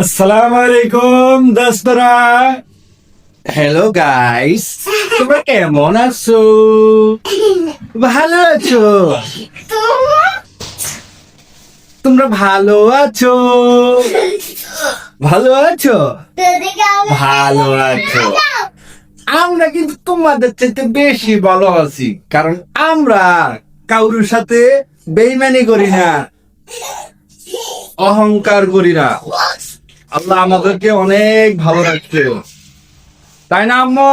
আসসালামু আলাইকুম দোস্তরা hello guys তোমরা কেমন আছো? ভালো আছো? তোমরা ভালো আছো? ভালো আছো? ভালো আছো। আমরা কিন্তু তোমাদের চাইতে বেশি ভালো আছি, কারণ আমরা কারোর সাথে বেইমানি করি না, অহংকার করি না। আল্লাহ আমাদেরকে অনেক ভালো রাখছে। তাই না আম্মু?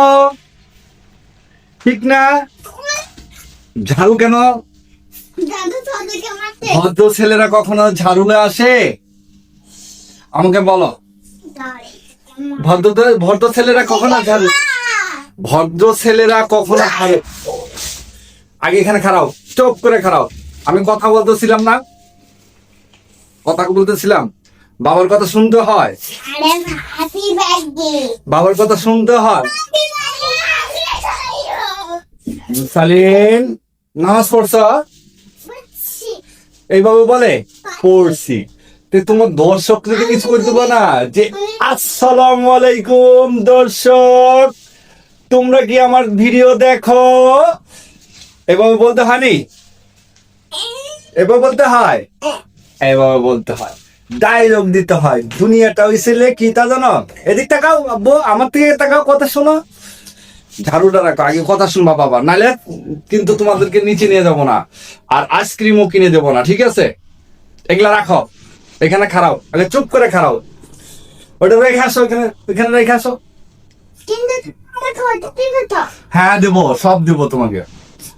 ঠিক না? ঝাড়ু কেন? ভদ্র ছেলেরা কখনো ঝাড়ুলে আসে? আমাকে বলো। ভদ্র ভদ্র ছেলেরা কখনো ঝাড়ু ভদ্র ছেলেরা কখনো ঝাড়ু আগে এখানে খারাও চুপ করে খারাও আমি কথা বলতেছিলাম না? কথা বলতেছিলাম? বাবার কথা শুনতে হয়? বাবার কথা শুনতে হয়? সালিন নামাজ পড়ছ? এইভাবে বলে? পড়ছি। তো তোমার দর্শকদেরকে কিছু করে দেবো না? যে আসসালামু আলাইকুম দর্শক। তোমরা কি আমার ভিডিও দেখো? এভাবে বলতে হয়নি এভাবে বলতে হয়? এভাবে বলতে হয়। ডায়লগ দিতে হয়। দুনিয়াটা ওই ছেলে কি তা জানো? এদিক তাকাও আব্বু আমার থেকে তাকাও কথা শোনো। ঝাড়ুটা রাখো আগে কথা শুনবা বাবা নালে কিন্তু তোমাদেরকে নিচে নিয়ে যাব না। আর আইসক্রিমও কিনে দেবো না ঠিক আছে? এগুলা রাখো এখানে খারাও আগে চুপ করে খারাও ওটা রেখে আসো এখানে এখানে রেখে আসো। হ্যাঁ দেবো সব দেবো তোমাকে।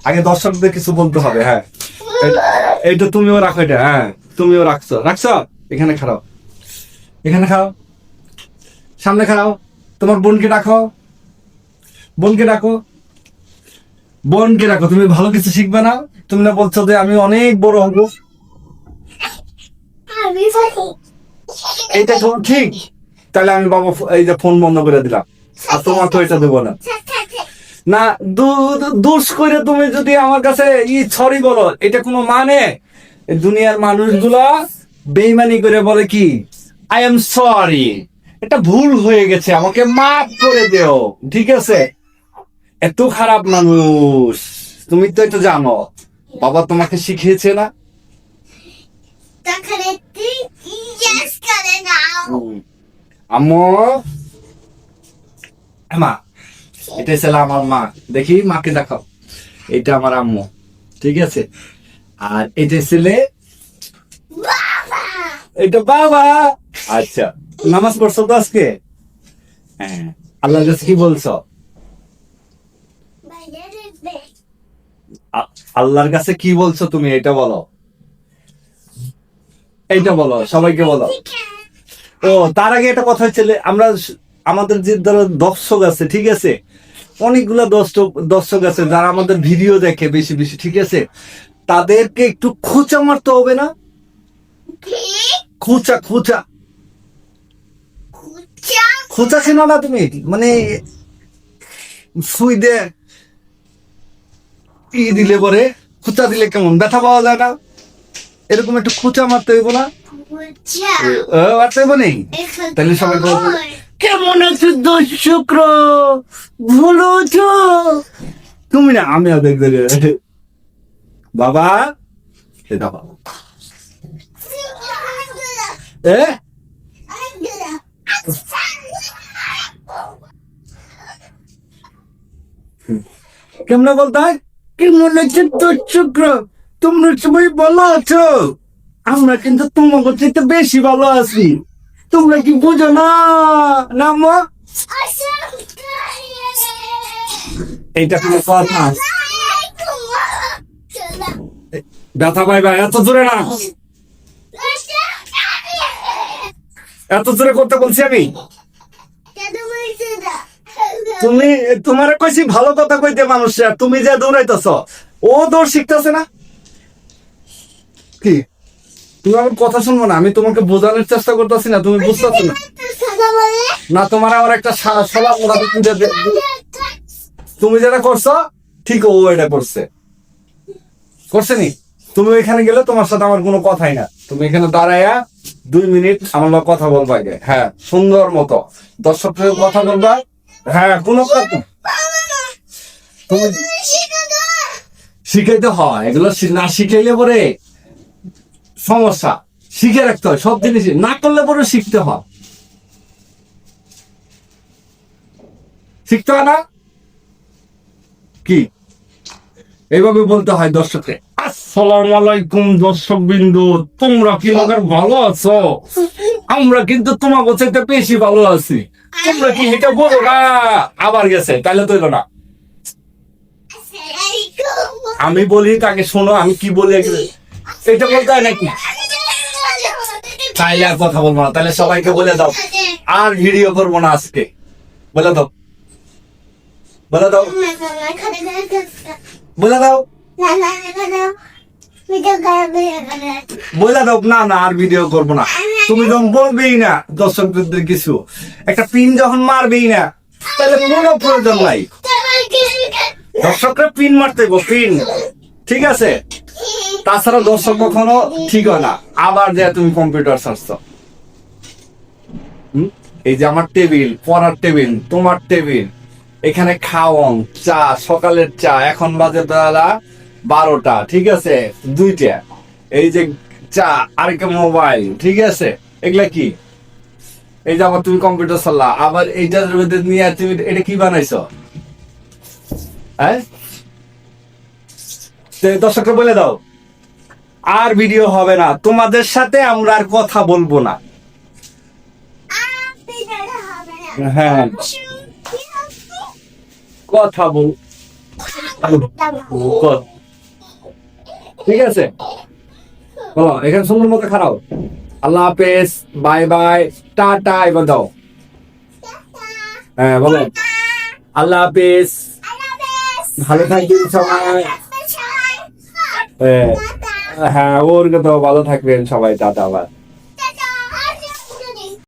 আগে দর্শকদের কিছু বলতে হবে হ্যাঁ। এটা- তুমিও রাখো এটা হ্যাঁ তুমিও রাখছো। রাখছো? এখানে খারাও এখানে খাও সামনে খাও তোমার বোনকে ডাকো। বোনকে ডাকো। বোনকে ডাকো। তুমি ভালো কিছু শিখবে না। তুমি না বলছো যে আমি অনেক বড় হব। এইটা তোমার ঠিক। তাহলে আমি বাবা এই যে ফোন বন্ধ করে দিলাম। আর তোমার তো এটা দেবো না। না দুষ করে তুমি যদি আমার কাছে ই ছড়ি বলো এটা কোনো মানে? দুনিয়ার মানুষগুলা বেইমানি করে বলে কি আই এম সরি এটা ভুল হয়ে গেছে আমাকে মাফ করে দেও ঠিক আছে? এত খারাপ মানুষ তুমি তো এটা জানো বাবা তোমাকে শিখিয়েছে না? আম্মু। মা এটা ছিল আমার মা দেখি মাকে দেখাও। এটা আমার আম্মু ঠিক আছে? আর এটা ছেলে এটা বাবা। আচ্ছা। নামাজ পড়ছো তো আজকে? হ্যাঁ। আল্লাহর কাছে কি বলছো? আল্লাহর কাছে কি বলছো তুমি? এটা বলো। এইটা বলো সবাইকে বলো। ও তার আগে একটা কথা হচ্ছিল আমরা আমাদের যে ধরো দর্শক আছে ঠিক আছে? অনেকগুলা দর্শক দর্শক আছে যারা আমাদের ভিডিও দেখে বেশি বেশি ঠিক আছে? তাদেরকে একটু খোঁচা মারতে হবে না? কি? খোঁচা খোঁচা। খোঁচা? চেনো না তুমি? মানে সুই দে ই দিলে পরে খোঁচা দিলে কেমন? ব্যথা পাওয়া যায় না। এরকম একটু খোঁচা মারতে হইব না। মারতে হইব নেই? তাহলে সবাই কেমন আছো দর্শক ভালো আছো? তুমি না আমি আর দেখতে গেলে। বাবা। এ? কেমন বলতে হয় কেমন আছে দর্শক তোমরা সবাই ভালো আছো? আমরা কিন্তু তোমাকে চাইতে বেশি ভালো আছি। তোমরা কি বুঝো না? না মা এইটা কোনো কথা ব্যথা পাইবা এত দূরে না। এত জোরে করতে বলছি আমি? তুমি তোমার কইছি ভালো কথা কইতে মানুষ তুমি যে দৌড়াইতেছ ও দৌড় শিখতেছে না? কি? তুমি আমার কথা শুনব না আমি তোমাকে বোঝানোর চেষ্টা করতেছি না তুমি বুঝতেছো না? না তোমার আমার একটা সা- সালাম তুমি তুমি যেটা করছ ঠিক ও এটা করছে। করছে নি? তুমি এখানে গেলে তোমার সাথে আমার কোনো কথাই না। তুমি এখানে দাঁড়াইয়া দুই মিনিট আমার কথা বলবা আগে। হ্যাঁ সুন্দর মতো। দর্শকদের কথা বলবা। হ্যাঁ কোনো তুমি শিখাইতে হয়, এগুলো না শিখাইলে পরে সমস্যা। শিখে রাখতে হয়, সব জিনিস না করলে পরে শিখতে হয়। শিখতে হয় না? কি? এইভাবে বলতে হয় দর্শককে। আসসালামু আলাইকুম দর্শক বিন্দু তোমরা কি আমাদের ভালো আছো? আমরা কিন্তু তোমাকে চাইতে বেশি ভালো আছি। তোমরা কি এটা বলো না? আবার গেছে তাহলে তো না। আমি বলি, তাকে শোনো, আমি কি বলি এটা বলতে হয় নাকি? তাইলে আর কথা বলব না তাহলে সবাইকে বলে দাও। আর ভিডিও করব না আজকে। বলে দাও। বলে দাও। বলে দাও। বলে দাও না না আর ভিডিও করব না। তুমি যখন বলবেই না দর্শকদের কিছু একটা পিন যখন মারবেই না তাহলে কোনো প্রয়োজন নাই। দর্শকরা পিন মারতে পিন ঠিক আছে? তাছাড়া দর্শক কখনো ঠিক হয় না। আবার যে তুমি কম্পিউটার সারছ এই যে আমার টেবিল পড়ার টেবিল তোমার টেবিল এখানে খাওয়ং চা সকালের চা এখন বাজে বেলা বারোটা ঠিক আছে? দুইটা। এই যে চা আরেকটা মোবাইল ঠিক আছে? এগুলা কি? এই যে আবার তুমি কম্পিউটার চালা আবার এইটার মধ্যে নিয়ে তুমি এটা কি বানাইছো? হ্যাঁ? দর্শককে বলে দাও। আর ভিডিও হবে না। তোমাদের সাথে আমরা আর কথা বলব না। হ্যাঁ। কথা বল কথা- ঠিক আছে? ও এখানে সুন্দর মতো খারাপ আল্লাহ হাফেজ বাই বাই টাটা এবার দাও। হ্যাঁ বলো। আল্লাহ হাফেজ। ভালো থাকবেন সবাই। হ্যাঁ, হ্যাঁ ওর কথা ভালো থাকবেন সবাই টাটা আবার